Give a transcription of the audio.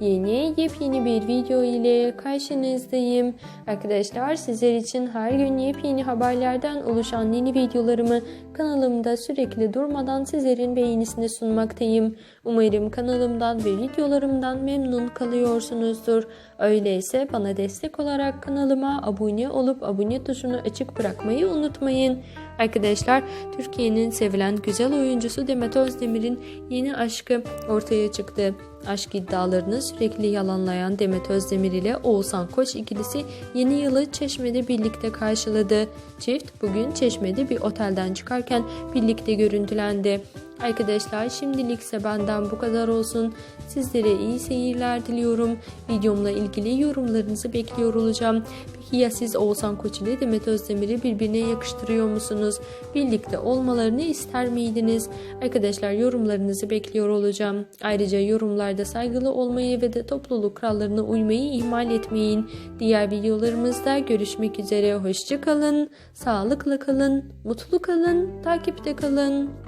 Yeni yepyeni bir video ile karşınızdayım. Arkadaşlar sizler için her gün yepyeni haberlerden oluşan yeni videolarımı kanalımda sürekli durmadan sizlerin beğenisine sunmaktayım. Umarım kanalımdan ve videolarımdan memnun kalıyorsunuzdur. Öyleyse bana destek olarak kanalıma abone olup abone tuşunu açık bırakmayı unutmayın. Arkadaşlar Türkiye'nin sevilen güzel oyuncusu Demet Özdemir'in yeni aşkı ortaya çıktı. Aşk iddialarını sürekli yalanlayan Demet Özdemir ile Oğuzhan Koç ikilisi yeni yılı Çeşme'de birlikte karşıladı. Çift bugün Çeşme'de bir otelden çıkarken birlikte görüntülendi. Arkadaşlar şimdilikse benden bu kadar olsun. Sizlere iyi seyirler diliyorum. Videomla ilgili yorumlarınızı bekliyor olacağım. Peki ya siz Oğuzhan Koç ile Demet Özdemir'i birbirine yakıştırıyor musunuz? Birlikte olmalarını ister miydiniz? Arkadaşlar yorumlarınızı bekliyor olacağım. Ayrıca yorumlarda saygılı olmayı ve de topluluk kurallarına uymayı ihmal etmeyin. Diğer videolarımızda görüşmek üzere. Hoşçakalın, sağlıklı kalın, mutlu kalın, takipte kalın.